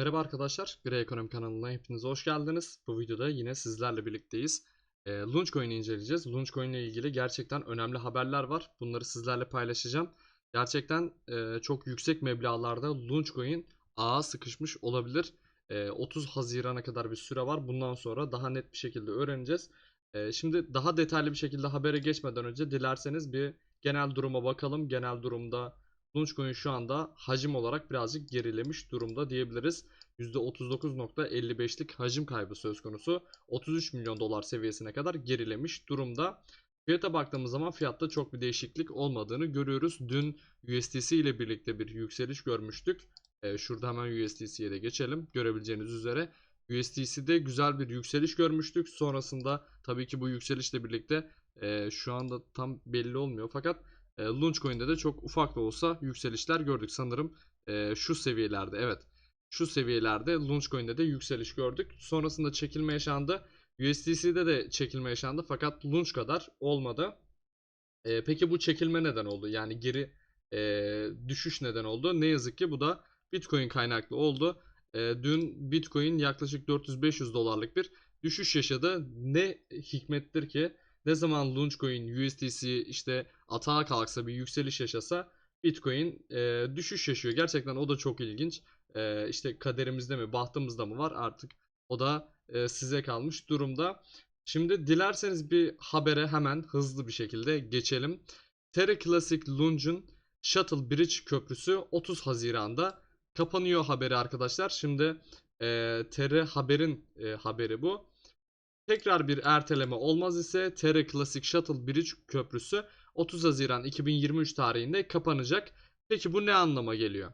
Merhaba arkadaşlar, Grey Ekonomi kanalına hepiniz hoş geldiniz. Bu videoda yine sizlerle birlikteyiz. E, Launchcoin'i inceleyeceğiz. Launchcoin ile ilgili gerçekten önemli haberler var. Bunları sizlerle paylaşacağım. Gerçekten e, çok yüksek meblağlarda Launchcoin ağa sıkışmış olabilir. E, 30 Haziran'a kadar bir süre var. Bundan sonra daha net bir şekilde öğreneceğiz. E, şimdi daha detaylı bir şekilde habere geçmeden önce dilerseniz bir genel duruma bakalım. Genel durumda Launchcoin şu anda hacim olarak birazcık gerilemiş durumda diyebiliriz. %39.55'lik hacim kaybı söz konusu. 33 milyon dolar seviyesine kadar gerilemiş durumda. Fiyata baktığımız zaman fiyatta çok bir değişiklik olmadığını görüyoruz. Dün USDC ile birlikte bir yükseliş görmüştük. Ee, şurada hemen USDC'ye de geçelim. Görebileceğiniz üzere USDC'de güzel bir yükseliş görmüştük. Sonrasında tabii ki bu yükselişle birlikte e, şu anda tam belli olmuyor. Fakat e, Launchcoin'de de çok ufak da olsa yükselişler gördük. Sanırım e, şu seviyelerde evet şu seviyelerde Launchcoin'de de yükseliş gördük. Sonrasında çekilme yaşandı. USDC'de de çekilme yaşandı fakat Launch kadar olmadı. E, peki bu çekilme neden oldu? Yani geri e, düşüş neden oldu? Ne yazık ki bu da Bitcoin kaynaklı oldu. E, dün Bitcoin yaklaşık 400-500 dolarlık bir düşüş yaşadı. Ne hikmettir ki ne zaman Launchcoin, USDC işte atağa kalksa bir yükseliş yaşasa Bitcoin e, düşüş yaşıyor. Gerçekten o da çok ilginç. E, işte kaderimizde mi, bahtımızda mı var artık o da e, size kalmış durumda. Şimdi dilerseniz bir habere hemen hızlı bir şekilde geçelim. Terra Classic Launch'un Shuttle Bridge köprüsü 30 Haziran'da kapanıyor haberi arkadaşlar. Şimdi e, TR Haber'in e, haberi bu. Tekrar bir erteleme olmaz ise TR Classic Shuttle Bridge köprüsü 30 Haziran 2023 tarihinde kapanacak. Peki bu ne anlama geliyor?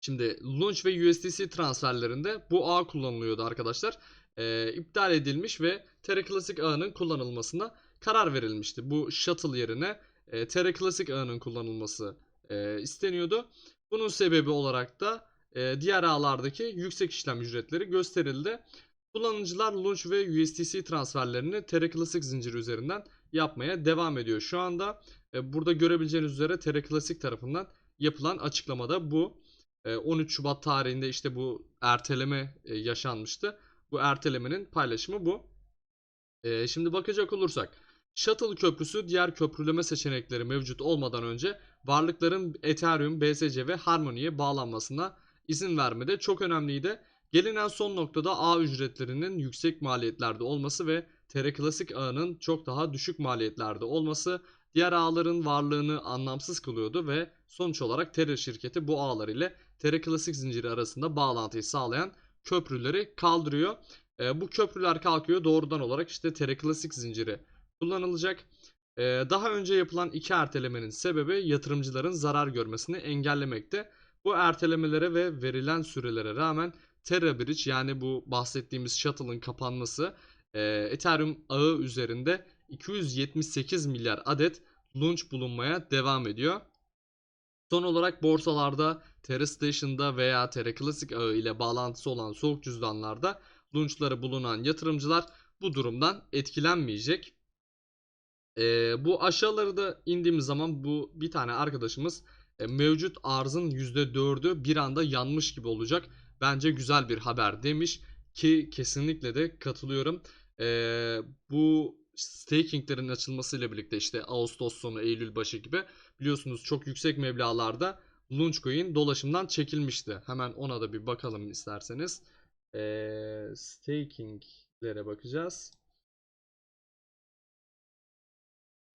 Şimdi Launch ve USDC transferlerinde bu ağ kullanılıyordu arkadaşlar. Ee, iptal edilmiş ve Terra Classic ağının kullanılmasına karar verilmişti. Bu shuttle yerine e, Terra Classic ağının kullanılması e, isteniyordu. Bunun sebebi olarak da e, diğer ağlardaki yüksek işlem ücretleri gösterildi. Kullanıcılar Launch ve USDC transferlerini Terra Classic zinciri üzerinden yapmaya devam ediyor. Şu anda e, burada görebileceğiniz üzere Terra Classic tarafından yapılan açıklamada bu. 13 Şubat tarihinde işte bu erteleme yaşanmıştı. Bu ertelemenin paylaşımı bu. Şimdi bakacak olursak Shuttle köprüsü diğer köprüleme seçenekleri mevcut olmadan önce varlıkların Ethereum, BSC ve Harmony'ye bağlanmasına izin vermede çok önemliydi. Gelinen son noktada ağ ücretlerinin yüksek maliyetlerde olması ve Terra Classic ağının çok daha düşük maliyetlerde olması diğer ağların varlığını anlamsız kılıyordu ve sonuç olarak Terra şirketi bu ağlar ile Terra Classic zinciri arasında bağlantıyı sağlayan köprüleri kaldırıyor. E, bu köprüler kalkıyor doğrudan olarak işte Terra Classic zinciri kullanılacak. E, daha önce yapılan iki ertelemenin sebebi yatırımcıların zarar görmesini engellemekte. Bu ertelemelere ve verilen sürelere rağmen Terra Bridge yani bu bahsettiğimiz shuttle'ın kapanması e, Ethereum ağı üzerinde 278 milyar adet launch bulunmaya devam ediyor. Son olarak borsalarda Terra Station'da veya Terra Classic ağı ile bağlantısı olan soğuk cüzdanlarda launchları bulunan yatırımcılar bu durumdan etkilenmeyecek. Ee, bu aşağıları da indiğimiz zaman bu bir tane arkadaşımız e, mevcut arzın %4'ü bir anda yanmış gibi olacak. Bence güzel bir haber demiş ki kesinlikle de katılıyorum. Ee, bu stakinglerin açılmasıyla birlikte işte Ağustos sonu Eylül başı gibi biliyorsunuz çok yüksek meblağlarda Launchcoin dolaşımdan çekilmişti. Hemen ona da bir bakalım isterseniz. Ee, stakinglere bakacağız.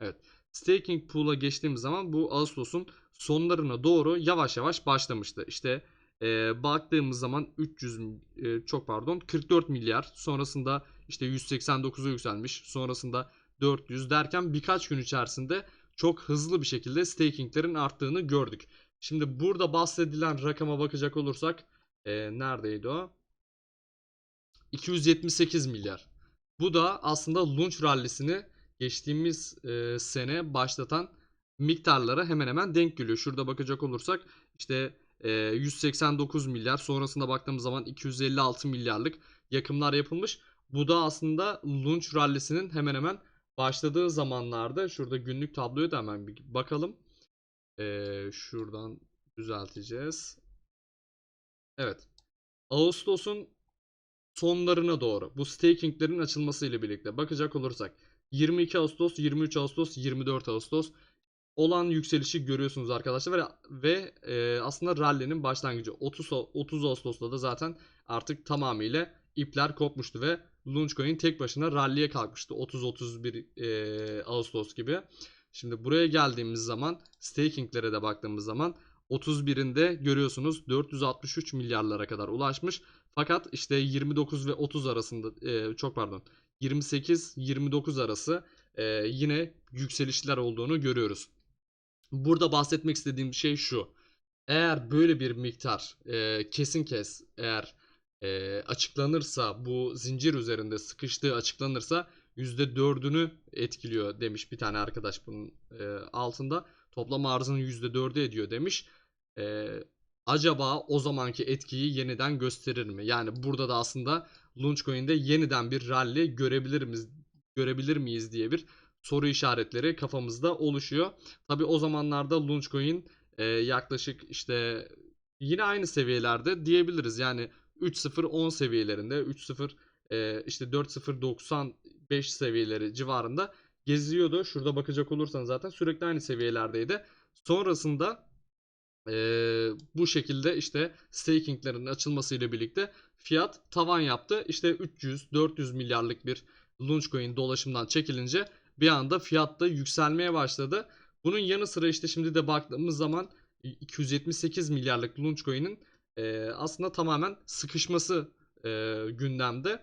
Evet. Staking pool'a geçtiğimiz zaman bu Ağustos'un sonlarına doğru yavaş yavaş başlamıştı. İşte e, baktığımız zaman 300 e, çok pardon 44 milyar sonrasında işte 189'a yükselmiş sonrasında 400 derken birkaç gün içerisinde çok hızlı bir şekilde stakinglerin arttığını gördük. Şimdi burada bahsedilen rakama bakacak olursak e, neredeydi o? 278 milyar. Bu da aslında launch rallisini geçtiğimiz e, sene başlatan miktarlara hemen hemen denk geliyor. Şurada bakacak olursak işte 189 milyar sonrasında baktığımız zaman 256 milyarlık yakımlar yapılmış. Bu da aslında launch rallisinin hemen hemen başladığı zamanlarda şurada günlük tabloya da hemen bir bakalım. Ee, şuradan düzelteceğiz. Evet. Ağustos'un sonlarına doğru bu stakinglerin açılmasıyla birlikte bakacak olursak 22 Ağustos, 23 Ağustos, 24 Ağustos olan yükselişi görüyorsunuz arkadaşlar ve, ve e, aslında rally'nin başlangıcı 30 Ağ- 30 Ağustos'ta da zaten artık tamamıyla ipler kopmuştu ve Launchcoin tek başına rally'e kalkmıştı 30-31 e, Ağustos gibi. Şimdi buraya geldiğimiz zaman stakinglere de baktığımız zaman 31'inde görüyorsunuz 463 milyarlara kadar ulaşmış. Fakat işte 29 ve 30 arasında e, çok pardon 28-29 arası e, yine yükselişler olduğunu görüyoruz. Burada bahsetmek istediğim şey şu. Eğer böyle bir miktar e, kesin kes eğer e, açıklanırsa bu zincir üzerinde sıkıştığı açıklanırsa %4'ünü etkiliyor demiş bir tane arkadaş bunun e, altında. Toplam arzının %4'ü ediyor demiş. E, acaba o zamanki etkiyi yeniden gösterir mi? Yani burada da aslında Launchcoin'de yeniden bir rally görebilir miyiz, görebilir miyiz diye bir soru işaretleri kafamızda oluşuyor. Tabi o zamanlarda Launchcoin e, yaklaşık işte yine aynı seviyelerde diyebiliriz. Yani 3.0-10 seviyelerinde 3.0 e, işte 4.0-95 seviyeleri civarında geziyordu. Şurada bakacak olursanız zaten sürekli aynı seviyelerdeydi. Sonrasında e, bu şekilde işte stakinglerin açılmasıyla birlikte fiyat tavan yaptı. İşte 300-400 milyarlık bir Launchcoin dolaşımdan çekilince bir anda fiyatta yükselmeye başladı. Bunun yanı sıra işte şimdi de baktığımız zaman 278 milyarlık Launchcoin'in e, aslında tamamen sıkışması e, gündemde.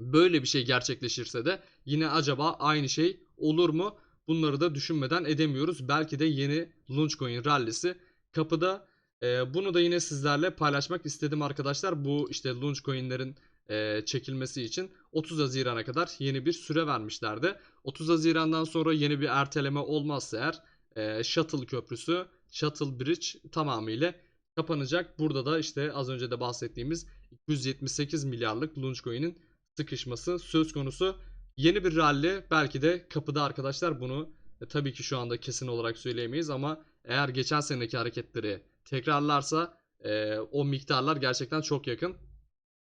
Böyle bir şey gerçekleşirse de yine acaba aynı şey olur mu? Bunları da düşünmeden edemiyoruz. Belki de yeni Launchcoin rallisi kapıda. E, bunu da yine sizlerle paylaşmak istedim arkadaşlar. Bu işte Launchcoin'lerin e, çekilmesi için 30 Haziran'a kadar yeni bir süre vermişlerdi. 30 Haziran'dan sonra yeni bir erteleme olmazsa eğer e, Shuttle Köprüsü, Shuttle Bridge tamamıyla kapanacak. Burada da işte az önce de bahsettiğimiz 278 milyarlık Launchcoin'in sıkışması söz konusu. Yeni bir rally belki de kapıda arkadaşlar bunu e, tabii ki şu anda kesin olarak söyleyemeyiz ama eğer geçen seneki hareketleri tekrarlarsa e, o miktarlar gerçekten çok yakın.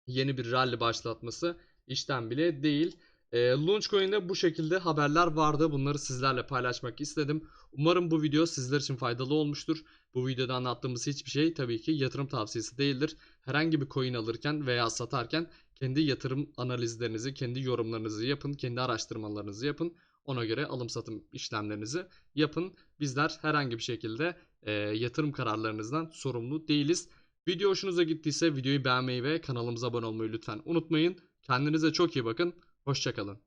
Yeni bir rally başlatması işten bile değil. E, Launchcoin'de bu şekilde haberler vardı. Bunları sizlerle paylaşmak istedim. Umarım bu video sizler için faydalı olmuştur. Bu videoda anlattığımız hiçbir şey tabii ki yatırım tavsiyesi değildir. Herhangi bir coin alırken veya satarken kendi yatırım analizlerinizi, kendi yorumlarınızı yapın, kendi araştırmalarınızı yapın. Ona göre alım satım işlemlerinizi yapın. Bizler herhangi bir şekilde e, yatırım kararlarınızdan sorumlu değiliz. Video hoşunuza gittiyse videoyu beğenmeyi ve kanalımıza abone olmayı lütfen unutmayın. Kendinize çok iyi bakın. Hoşçakalın.